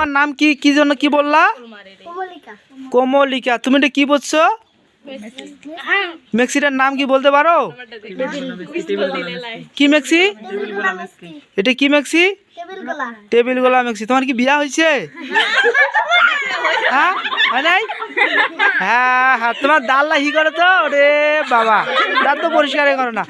তোমার নাম কি? কি জন্য কি বললা? কমলিকা। কোমলিকা। তুমি এটা কি বলছো? মেক্সিটার নাম কি বলতে পারো? কি মেক্সি? এটা কি মেক্সি? টেবিল গোলা টেবিল গোলা মেক্সি। তোমার কি বিয়া হয়েছে? হ্যাঁ? হয় নাই? হ্যাঁ হ্যাঁ। তোমার দাল্লা হি করে তো? রে বাবা। দাঁত তো পরিষ্কারই করো না।